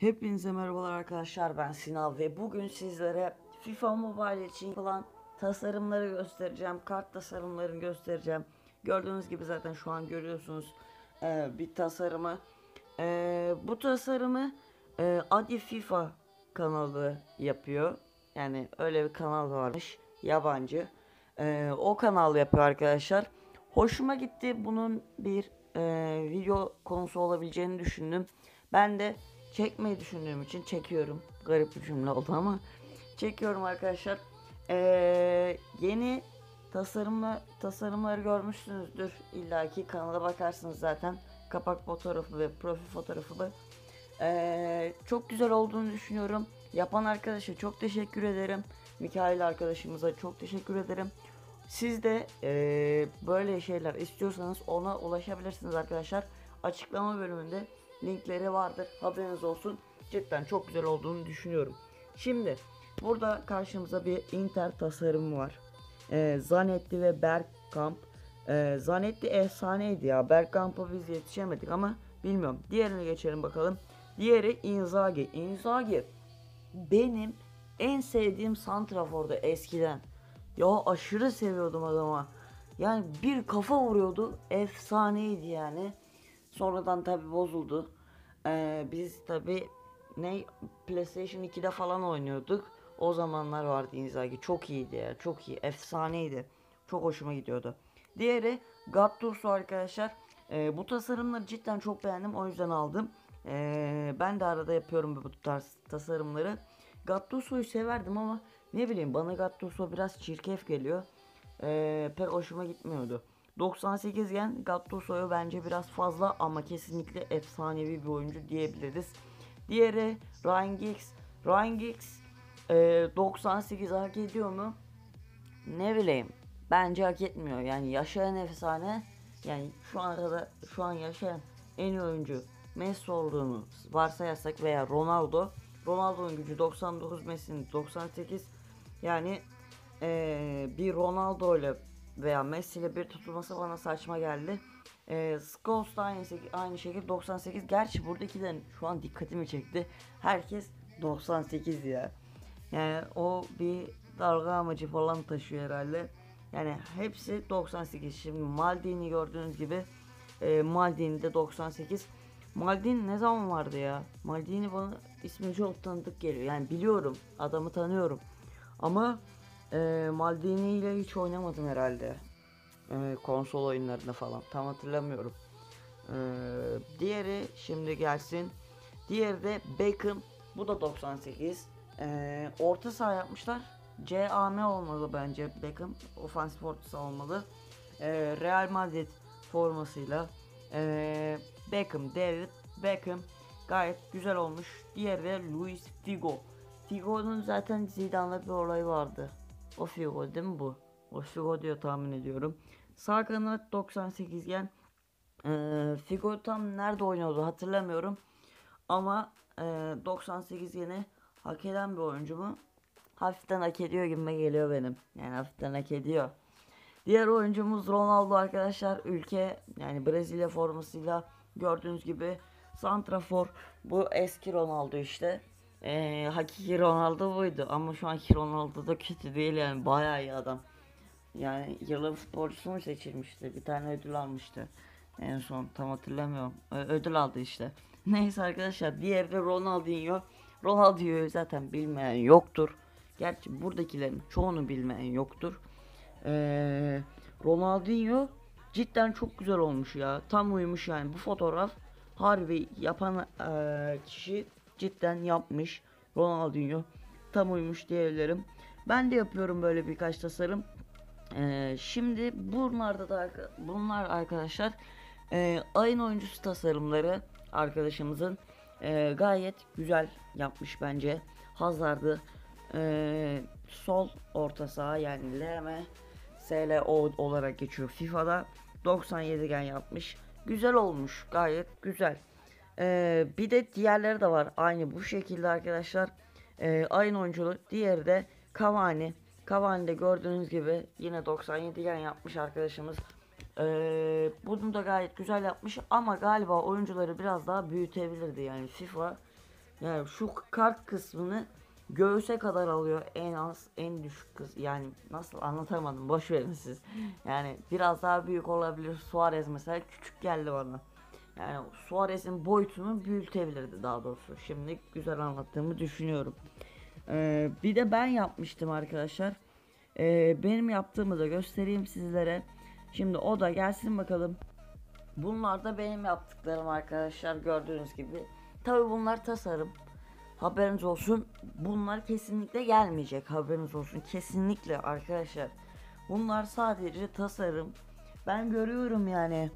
Hepinize merhabalar arkadaşlar ben Sinan ve bugün sizlere FIFA Mobile için yapılan tasarımları göstereceğim. Kart tasarımlarını göstereceğim. Gördüğünüz gibi zaten şu an görüyorsunuz eee, bir tasarımı. Eee, bu tasarımı eee, Adi FIFA kanalı yapıyor. Yani öyle bir kanal varmış yabancı. Eee, o kanal yapıyor arkadaşlar. Hoşuma gitti. Bunun bir eee, video konusu olabileceğini düşündüm. Ben de çekmeyi düşündüğüm için çekiyorum. Garip bir cümle oldu ama çekiyorum arkadaşlar. Eee, yeni tasarımla tasarımları görmüşsünüzdür. İlla ki kanala bakarsınız zaten. Kapak fotoğrafı ve profil fotoğrafı da. Eee, çok güzel olduğunu düşünüyorum. Yapan arkadaşa çok teşekkür ederim. Mikail arkadaşımıza çok teşekkür ederim. Siz de eee, böyle şeyler istiyorsanız ona ulaşabilirsiniz arkadaşlar. Açıklama bölümünde linkleri vardır. Haberiniz olsun. Cidden çok güzel olduğunu düşünüyorum. Şimdi burada karşımıza bir Inter tasarımı var. Eee Zanetti ve Bergkamp. Eee Zanetti efsaneydi ya. Bergkamp'a biz yetişemedik ama bilmiyorum. Diğerine geçelim bakalım. Diğeri Inzaghi. Inzaghi benim en sevdiğim santrafordu eskiden. Ya aşırı seviyordum adama. Yani bir kafa vuruyordu. Efsaneydi yani. Sonradan tabi bozuldu. Ee, biz tabi ne PlayStation 2'de falan oynuyorduk. O zamanlar vardı Inzaghi. Çok iyiydi ya. Çok iyi. Efsaneydi. Çok hoşuma gidiyordu. Diğeri Gattuso arkadaşlar. Ee, bu tasarımları cidden çok beğendim. O yüzden aldım. Ee, ben de arada yapıyorum bu tarz tasarımları. Gattuso'yu severdim ama ne bileyim bana Gattuso biraz çirkef geliyor. Ee, pek hoşuma gitmiyordu. 98 gen Gattuso'yu bence biraz fazla ama kesinlikle efsanevi bir oyuncu diyebiliriz. Diğeri Ryan Giggs. Ryan Giggs e, 98 hak ediyor mu? Ne bileyim. Bence hak etmiyor. Yani yaşayan efsane yani şu arada şu an yaşayan en iyi oyuncu Messi olduğunu varsayarsak veya Ronaldo Ronaldo'nun gücü 99 Messi'nin 98 yani eee, bir Ronaldo ile veya Messi ile bir tutulması bana saçma geldi. Eee Scholes da aynı, aynı şekilde 98. Gerçi buradakilerin şu an dikkatimi çekti. Herkes 98 ya. Yani o bir dalga amacı falan taşıyor herhalde. Yani hepsi 98. Şimdi Maldini gördüğünüz gibi e, Maldini de 98. Maldini ne zaman vardı ya? Maldini bana ismi çok tanıdık geliyor. Yani biliyorum, adamı tanıyorum. Ama e, Maldini ile hiç oynamadım herhalde. E, konsol oyunlarında falan. Tam hatırlamıyorum. E, diğeri şimdi gelsin. Diğeri de Beckham. Bu da 98. E, orta saha yapmışlar. CAM olmalı bence Beckham. Ofansif orta saha olmalı. E, Real Madrid formasıyla e, Beckham, David Beckham gayet güzel olmuş. Diğeri de Luis Figo. Figo'nun zaten Zidane'la bir olayı vardı. O Figo değil mi bu? O Figo diyor tahmin ediyorum. Sağ kanat 98 gen. Ee, Figo tam nerede oynuyordu hatırlamıyorum. Ama e, 98 yeni hak eden bir oyuncu mu? Hafiften hak ediyor gibime geliyor benim. Yani hafiften hak ediyor. Diğer oyuncumuz Ronaldo arkadaşlar. Ülke yani Brezilya formasıyla gördüğünüz gibi Santrafor. Bu eski Ronaldo işte. Ee, hakiki Ronaldo buydu ama şu anki Ronaldo da kötü değil yani bayağı iyi adam. Yani yılın futbolcusu mu seçilmişti? Bir tane ödül almıştı. En son tam hatırlamıyorum. Ö- ödül aldı işte. Neyse arkadaşlar diğeri de Ronaldinho. Ronaldinho'yu zaten bilmeyen yoktur. Gerçi buradakilerin çoğunu bilmeyen yoktur. Ee, Ronaldinho cidden çok güzel olmuş ya. Tam uyumuş yani bu fotoğraf harbi yapan eee, kişi cidden yapmış. Ronaldinho tam uymuş diyebilirim. Ben de yapıyorum böyle birkaç tasarım. Ee, şimdi bunlarda da bunlar arkadaşlar e, ayın oyuncusu tasarımları arkadaşımızın e, gayet güzel yapmış bence. Hazard'ı e, sol orta saha yani LM SLO olarak geçiyor FIFA'da 97 gen yapmış. Güzel olmuş gayet güzel. Ee, bir de diğerleri de var. Aynı bu şekilde arkadaşlar. Ee, ayın oyunculuğu diğeri de Cavani. Cavani de gördüğünüz gibi yine 97 gen yapmış arkadaşımız. Ee, bunu da gayet güzel yapmış ama galiba oyuncuları biraz daha büyütebilirdi. Yani FIFA Yani şu kart kısmını göğüse kadar alıyor. En az en düşük kız yani nasıl anlatamadım boş verin siz. Yani biraz daha büyük olabilir. Suarez mesela küçük geldi bana yani Suarez'in boyutunu büyütebilirdi daha doğrusu şimdi güzel anlattığımı düşünüyorum Ee, bir de ben yapmıştım arkadaşlar Ee, benim yaptığımı da göstereyim sizlere şimdi o da gelsin bakalım bunlar da benim yaptıklarım arkadaşlar gördüğünüz gibi tabi bunlar tasarım Haberiniz olsun. Bunlar kesinlikle gelmeyecek. Haberiniz olsun. Kesinlikle arkadaşlar. Bunlar sadece tasarım. Ben görüyorum yani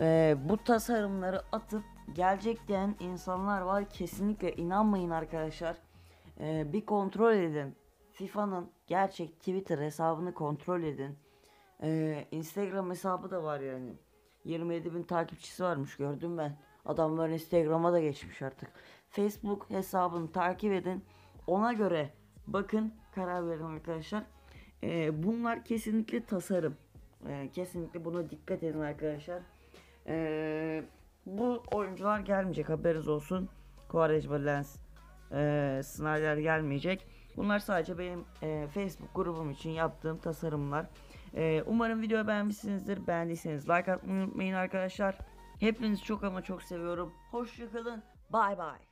e, bu tasarımları atıp gelecek diyen insanlar var. Kesinlikle inanmayın arkadaşlar. E, bir kontrol edin. FIFA'nın gerçek Twitter hesabını kontrol edin. E, Instagram hesabı da var yani. 27 bin takipçisi varmış gördüm ben. Adamların Instagram'a da geçmiş artık. Facebook hesabını takip edin. Ona göre bakın karar verin arkadaşlar. Ee, bunlar kesinlikle tasarım. Ee, kesinlikle buna dikkat edin arkadaşlar. Ee, bu oyuncular gelmeyecek haberiniz olsun. Quaresma Lens e, Snyder gelmeyecek. Bunlar sadece benim e, Facebook grubum için yaptığım tasarımlar. E, umarım videoyu beğenmişsinizdir. Beğendiyseniz like atmayı unutmayın arkadaşlar. Hepinizi çok ama çok seviyorum. Hoşçakalın. Bay bay.